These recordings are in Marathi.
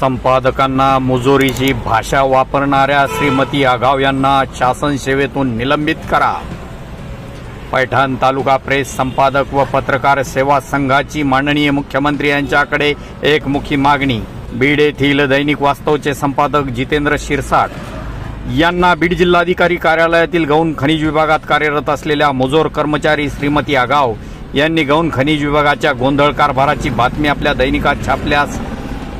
संपादकांना मुजोरीची भाषा वापरणाऱ्या श्रीमती आगाव यांना शासन सेवेतून निलंबित करा. पैठण तालुका प्रेस संपादक व पत्रकार सेवा संघाची माननीय मुख्यमंत्री यांच्याकडे एकमुखी मागणी. बीड येथील दैनिक वास्तवचे संपादक जितेंद्र शिरसाट यांना बीड जिल्हाधिकारी कार्यालयातील गौण खनिज विभागात कार्यरत असलेल्या मुजोर कर्मचारी श्रीमती आगाव यांनी गौण खनिज विभागाच्या गोंधळ कारभाराची बातमी आपल्या दैनिकात छापल्यास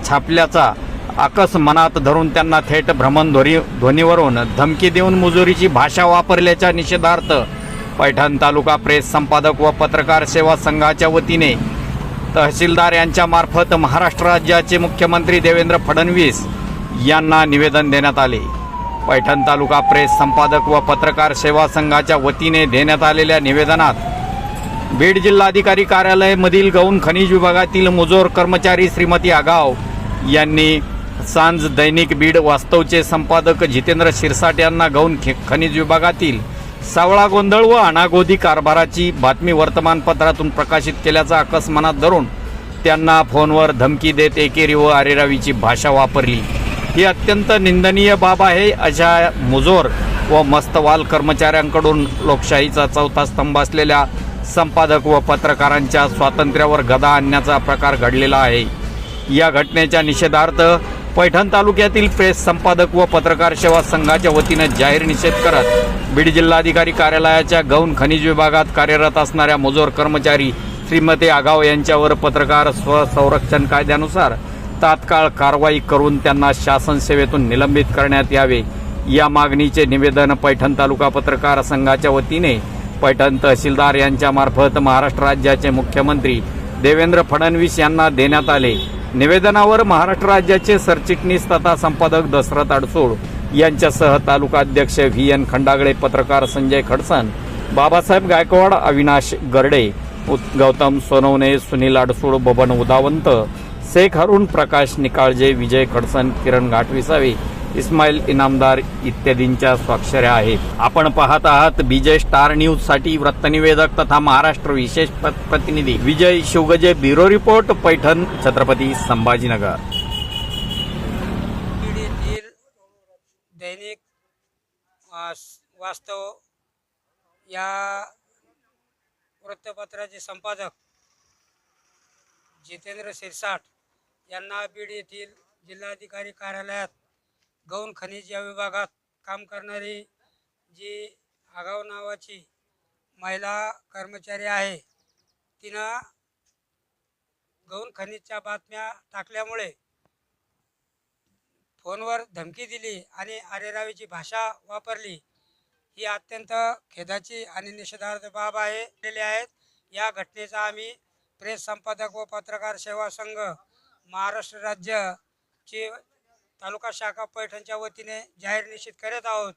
छापल्याचा आकस मनात धरून त्यांना थेट भ्रमणध्वनी ध्वनीवरून धमकी देऊन मुजुरीची भाषा वापरल्याच्या निषेधार्थ पैठण तालुका प्रेस संपादक व पत्रकार सेवा संघाच्या वतीने तहसीलदार यांच्या मार्फत महाराष्ट्र राज्याचे मुख्यमंत्री देवेंद्र फडणवीस यांना निवेदन देण्यात आले. पैठण तालुका प्रेस संपादक व पत्रकार सेवा संघाच्या वतीने देण्यात आलेल्या निवेदनात बीड जिल्हाधिकारी कार्यालयमधील गौण खनिज विभागातील मुजोर कर्मचारी श्रीमती आगाव यांनी सांज दैनिक बीड वास्तवचे संपादक जितेंद्र शिरसाट यांना गौण खे- खनिज विभागातील सावळा गोंधळ व अनागोदी कारभाराची बातमी वर्तमानपत्रातून प्रकाशित केल्याचा अकस्मानात धरून त्यांना फोनवर धमकी देत एकेरी व अरेरावीची भाषा वापरली. ही अत्यंत निंदनीय बाब आहे अशा मुजोर व मस्तवाल कर्मचाऱ्यांकडून लोकशाहीचा चौथा स्तंभ असलेल्या संपादक व पत्रकारांच्या स्वातंत्र्यावर गदा आणण्याचा प्रकार घडलेला आहे. या घटनेच्या निषेधार्थ पैठण तालुक्यातील प्रेस संपादक व पत्रकार सेवा संघाच्या वतीनं जाहीर निषेध करत बीड जिल्हाधिकारी कार्यालयाच्या गौण खनिज विभागात कार्यरत असणाऱ्या मजूर कर्मचारी श्रीमती आगाव यांच्यावर पत्रकार स्वसंरक्षण कायद्यानुसार तात्काळ कारवाई करून त्यांना शासन सेवेतून निलंबित करण्यात यावे. या मागणीचे निवेदन पैठण तालुका पत्रकार संघाच्या वतीने पैठण तहसीलदार यांच्यामार्फत महाराष्ट्र राज्याचे मुख्यमंत्री देवेंद्र फडणवीस यांना देण्यात आले. निवेदनावर महाराष्ट्र राज्याचे सरचिटणीस तथा संपादक दशरथ अडसूळ यांच्यासह तालुका अध्यक्ष व्ही एन खंडागळे पत्रकार संजय खडसन बाबासाहेब गायकवाड अविनाश गरडे गौतम सोनवणे सुनील अडसूळ बबन उदावंत शेख हरुण प्रकाश निकाळजे विजय खडसन किरण घाटविसावे इस्माईल इनामदार इत्यादींच्या स्वाक्षऱ्या आहेत. आपण पाहत आहात विजय स्टार न्यूजसाठी वृत्तनिवेदक तथा महाराष्ट्र विशेष प्रतिनिधी विजय शिवगजे ब्युरो रिपोर्ट पैठण छत्रपती संभाजीनगर. दैनिक वास्तव या वृत्तपत्राचे संपादक जितेंद्र शिरसाट यांना बीड येथील जिल्हाधिकारी कार्यालयात गौण खनिज या विभागात काम करणारी जी आगाव नावाची महिला कर्मचारी आहे तिनं गौण खनिजच्या बातम्या टाकल्यामुळे फोनवर धमकी दिली आणि अरेरावीची भाषा वापरली. ही अत्यंत खेदाची आणि निषेधार्थ बाब आहे केलेली आहेत. या घटनेचा आम्ही प्रेस संपादक व पत्रकार सेवा संघ महाराष्ट्र राज्याची तालुका शाखा पैठणच्या वतीने जाहीर निश्चित करत आहोत.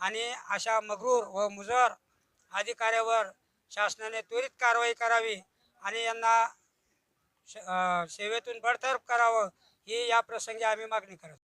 आणि अशा मगरूर व मुजर अधिकाऱ्यावर शासनाने त्वरित कारवाई करावी आणि यांना सेवेतून बडतर्फ करावं ही या प्रसंगी आम्ही मागणी करत